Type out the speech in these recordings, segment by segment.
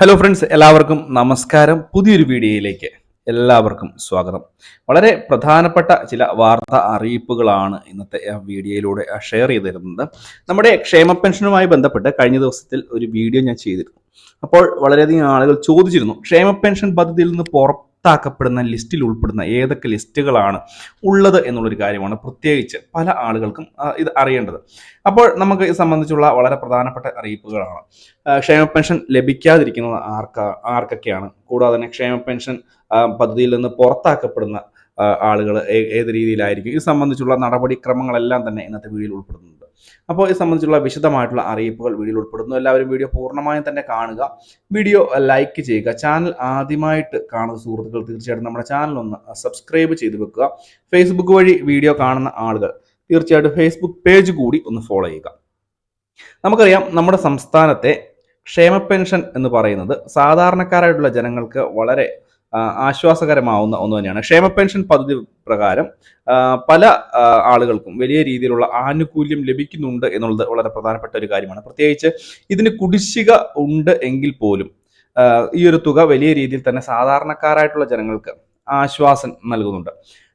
Hello friends എല്ലാവർക്കും നമസ്കാരം. പുതിയൊരു വീഡിയോയിലേക്ക് എല്ലാവർക്കും സ്വാഗതം. വളരെ പ്രധാനപ്പെട്ട ചില വാർത്താ അറിയിപ്പുകളാണ് ഇന്നത്തെ വീഡിയോയിലൂടെ ഷെയർ ചെയ്ത് തരുന്നത് നമ്മുടെ ക്ഷേമ പെൻഷനുമായി ബന്ധപ്പെട്ട് കഴിഞ്ഞ ദിവസത്തിൽ ഒരു വീഡിയോ ഞാൻ ചെയ്തിരുന്നു. അപ്പോൾ വളരെയധികം ആളുകൾ ചോദിച്ചിരുന്നു ക്ഷേമ പെൻഷൻ പദ്ധതിയിൽ നിന്ന് പുറത്താക്കപ്പെടുന്ന ലിസ്റ്റിൽ ഉൾപ്പെടുന്ന ഏതൊക്കെ ലിസ്റ്റുകളാണ് ഉള്ളത് എന്നുള്ളൊരു കാര്യമാണ് പ്രത്യേകിച്ച് പല ആളുകൾക്കും ഇത് അറിയേണ്ടത്. അപ്പോൾ നമുക്ക് ഇത് സംബന്ധിച്ചുള്ള വളരെ പ്രധാനപ്പെട്ട അറിയിപ്പുകളാണ്. ക്ഷേമ പെൻഷൻ ലഭിക്കാതിരിക്കുന്നത് ആർക്ക ആർക്കൊക്കെയാണ്? കൂടാതെ തന്നെ ക്ഷേമ പെൻഷൻ പദ്ധതിയിൽ നിന്ന് പുറത്താക്കപ്പെടുന്ന ആളുകൾ ഏത് രീതിയിലായിരിക്കും. ഇത് സംബന്ധിച്ചുള്ള നടപടിക്രമങ്ങളെല്ലാം തന്നെ ഇന്നത്തെ വീഡിയോയിൽ ഉൾപ്പെടുന്നുണ്ട്. അപ്പോൾ ഇത് സംബന്ധിച്ചുള്ള വിശദമായിട്ടുള്ള അറിയിപ്പുകൾ വീഡിയോയിൽ ഉൾപ്പെടുന്നു. എല്ലാവരും വീഡിയോ പൂർണമായും തന്നെ കാണുക. വീഡിയോ ലൈക്ക് ചെയ്യുക. ചാനൽ ആദ്യമായിട്ട് കാണുന്ന സുഹൃത്തുക്കൾ തീർച്ചയായിട്ടും നമ്മുടെ ചാനൽ ഒന്ന് സബ്സ്ക്രൈബ് ചെയ്ത് വെക്കുക. ഫേസ്ബുക്ക് വഴി വീഡിയോ കാണുന്ന ആളുകൾ തീർച്ചയായിട്ടും ഫേസ്ബുക്ക് പേജ് കൂടി ഒന്ന് ഫോളോ ചെയ്യുക. നമുക്കറിയാം നമ്മുടെ സംസ്ഥാനത്തെ ക്ഷേമ പെൻഷൻ എന്ന് പറയുന്നത് സാധാരണക്കാരായിട്ടുള്ള ജനങ്ങൾക്ക് വളരെ ആശ്വാസകരമാവുന്ന ഒന്ന് തന്നെയാണ്. ക്ഷേമ പെൻഷൻ പദ്ധതി പ്രകാരം പല ആളുകൾക്കും വലിയ രീതിയിലുള്ള ആനുകൂല്യം ലഭിക്കുന്നുണ്ട് എന്നുള്ളത് വളരെ പ്രധാനപ്പെട്ട ഒരു കാര്യമാണ്. പ്രത്യേകിച്ച് ഇതിന് കുടിശ്ശിക ഉണ്ട് എങ്കിൽ പോലും ഈ ഒരു തുക വലിയ രീതിയിൽ തന്നെ സാധാരണക്കാരായിട്ടുള്ള ജനങ്ങൾക്ക് ആശ്വാസം നൽകുന്നുണ്ട്.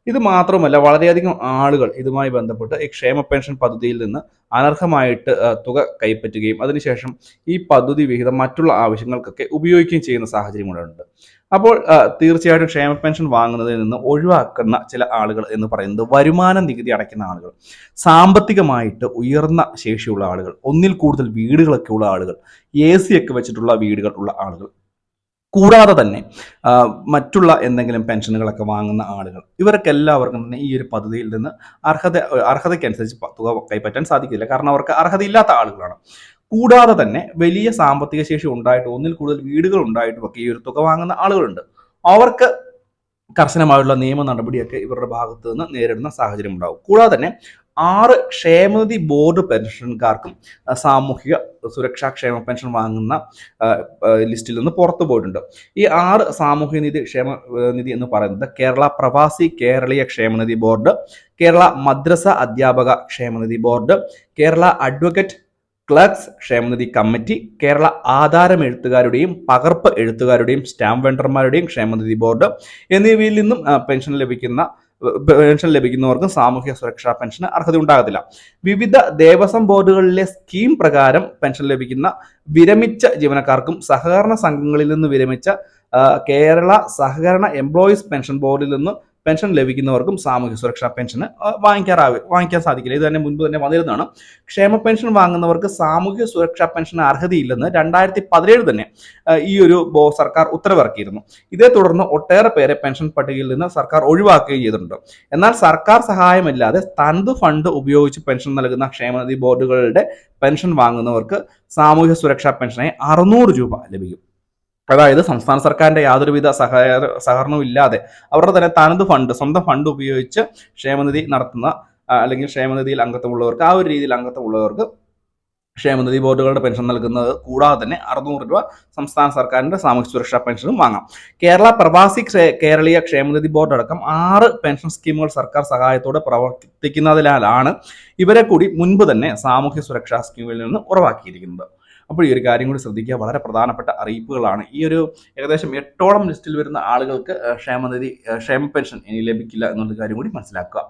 ഇത് മാത്രമല്ല വളരെയധികം ആളുകൾ ഇതുമായി ബന്ധപ്പെട്ട് ഈ ക്ഷേമ പെൻഷൻ പദ്ധതിയിൽ നിന്ന് അനർഹമായിട്ട് തുക കൈപ്പറ്റുകയും അതിനുശേഷം ഈ പദ്ധതി വിഹിതം മറ്റുള്ള ആവശ്യങ്ങൾക്കൊക്കെ ഉപയോഗിക്കുകയും ചെയ്യുന്ന സാഹചര്യം കൂടെ ഉണ്ട്. അപ്പോൾ തീർച്ചയായിട്ടും ക്ഷേമ പെൻഷൻ വാങ്ങുന്നതിൽ നിന്ന് ഒഴിവാക്കുന്ന ചില ആളുകൾ എന്ന് പറയുന്നത് വരുമാന നികുതി അടയ്ക്കുന്ന ആളുകൾ സാമ്പത്തികമായിട്ട് ഉയർന്ന ശേഷിയുള്ള ആളുകൾ ഒന്നിൽ കൂടുതൽ വീടുകളൊക്കെ ഉള്ള ആളുകൾ എ സി ഒക്കെ വെച്ചിട്ടുള്ള വീടുകൾ ഉള്ള ആളുകൾ കൂടാതെ തന്നെ മറ്റുള്ള എന്തെങ്കിലും പെൻഷനുകളൊക്കെ വാങ്ങുന്ന ആളുകൾ ഇവർക്ക് എല്ലാവർക്കും തന്നെ ഈ ഒരു പദ്ധതിയിൽ നിന്ന് അർഹത അർഹതയ്ക്കനുസരിച്ച് തുക കൈപ്പറ്റാൻ സാധിക്കില്ല. കാരണം അവർക്ക് അർഹതയില്ലാത്ത ആളുകളാണ്. കൂടാതെ തന്നെ വലിയ സാമ്പത്തിക ശേഷി ഉണ്ടായിട്ട് ഒന്നിൽ കൂടുതൽ വീടുകൾ ഉണ്ടായിട്ടും ഒക്കെ ഈ ഒരു തുക വാങ്ങുന്ന ആളുകളുണ്ട്. അവർക്ക് കർശനമായുള്ള നിയമ നടപടിയൊക്കെ ഇവരുടെ ഭാഗത്തു നിന്ന് നേരിടുന്ന സാഹചര്യം ഉണ്ടാവും കൂടാതെ തന്നെ ആറ് ക്ഷേമനിധി ബോർഡ് പെൻഷൻകാർക്കും സാമൂഹിക സുരക്ഷാ ക്ഷേമ പെൻഷൻ വാങ്ങുന്ന ലിസ്റ്റിൽ നിന്ന് പുറത്തു പോയിട്ടുണ്ട്. ഈ ആറ് സാമൂഹ്യ നിധി ക്ഷേമ നിധി എന്ന് പറയുന്നത് കേരള പ്രവാസി കേരളീയ ക്ഷേമനിധി ബോർഡ് കേരള മദ്രസ അധ്യാപക ക്ഷേമനിധി ബോർഡ് കേരള അഡ്വക്കേറ്റ് ക്ലർക്സ് ക്ഷേമനിധി കമ്മിറ്റി കേരള ആധാരം എഴുത്തുകാരുടെയും പകർപ്പ് എഴുത്തുകാരുടെയും സ്റ്റാമ്പ് വെണ്ടർമാരുടെയും ക്ഷേമനിധി ബോർഡ് എന്നിവയിൽ നിന്നും പെൻഷൻ ലഭിക്കുന്ന പെൻഷൻ ലഭിക്കുന്നവർക്കും സാമൂഹ്യ സുരക്ഷാ പെൻഷന് അർഹത ഉണ്ടാകത്തില്ല. വിവിധ ദേവസ്വം ബോർഡുകളിലെ സ്കീം പ്രകാരം പെൻഷൻ ലഭിക്കുന്ന വിരമിച്ച ജീവനക്കാർക്കും സഹകരണ സംഘങ്ങളിൽ നിന്ന് വിരമിച്ച കേരള സഹകരണ എംപ്ലോയീസ് പെൻഷൻ ബോർഡിൽ നിന്ന് പെൻഷൻ ലഭിക്കുന്നവർക്കും സാമൂഹ്യ സുരക്ഷാ പെൻഷന് വാങ്ങിക്കാറാവ് വാങ്ങിക്കാൻ സാധിക്കില്ല. ഇത് തന്നെ മുൻപ് തന്നെ വന്നിരുന്നതാണ്. ക്ഷേമ പെൻഷൻ വാങ്ങുന്നവർക്ക് സാമൂഹ്യ സുരക്ഷാ പെൻഷന് അർഹതയില്ലെന്ന് രണ്ടായിരത്തി പതിനേഴ് തന്നെ ഈ ഒരു സർക്കാർ ഉത്തരവിറക്കിയിരുന്നു. ഇതേ തുടർന്ന് ഒട്ടേറെ പേരെ പെൻഷൻ പട്ടികയിൽ നിന്ന് സർക്കാർ ഒഴിവാക്കുകയും ചെയ്തിട്ടുണ്ട്. എന്നാൽ സർക്കാർ സഹായമില്ലാതെ തനത് ഫണ്ട് ഉപയോഗിച്ച് പെൻഷൻ നൽകുന്ന ക്ഷേമനിധി ബോർഡുകളുടെ പെൻഷൻ വാങ്ങുന്നവർക്ക് സാമൂഹ്യ സുരക്ഷാ പെൻഷനായി അറുന്നൂറ് രൂപ ലഭിക്കും. അതായത് സംസ്ഥാന സർക്കാരിന്റെ യാതൊരുവിധ സഹകര സഹകരണവും ഇല്ലാതെ അവരുടെ തന്നെ തനത് ഫണ്ട് സ്വന്തം ഫണ്ട് ഉപയോഗിച്ച് ക്ഷേമനിധി നടത്തുന്ന അല്ലെങ്കിൽ ക്ഷേമനിധിയിൽ അംഗത്വമുള്ളവർക്ക് ആ ഒരു രീതിയിൽ അംഗത്വമുള്ളവർക്ക് ക്ഷേമനിധി ബോർഡുകളുടെ പെൻഷൻ നൽകുന്നത് കൂടാതെ തന്നെ അറുന്നൂറ് രൂപ സംസ്ഥാന സർക്കാരിന്റെ സാമൂഹ്യ സുരക്ഷാ പെൻഷനും വാങ്ങാം. കേരള പ്രവാസി കേരളീയ ക്ഷേമനിധി ബോർഡ് അടക്കം ആറ് പെൻഷൻ സ്കീമുകൾ സർക്കാർ സഹായത്തോടെ പ്രവർത്തിക്കുന്നതിനാലാണ് ഇവരെ കൂടി മുൻപ് തന്നെ സാമൂഹ്യ സുരക്ഷാ സ്കീമിൽ നിന്ന് ഉറവാക്കിയിരിക്കുന്നത്. അപ്പോൾ ഈ ഒരു കാര്യം കൂടി ശ്രദ്ധിക്കുക. വളരെ പ്രധാനപ്പെട്ട അറിയിപ്പുകളാണ്. ഈ ഒരു ഏകദേശം എട്ടോളം ലിസ്റ്റിൽ വരുന്ന ആളുകൾക്ക് ക്ഷേമനിധി ക്ഷേമ പെൻഷൻ ഇനി ലഭിക്കില്ല എന്നുള്ള കാര്യം കൂടി മനസ്സിലാക്കുക.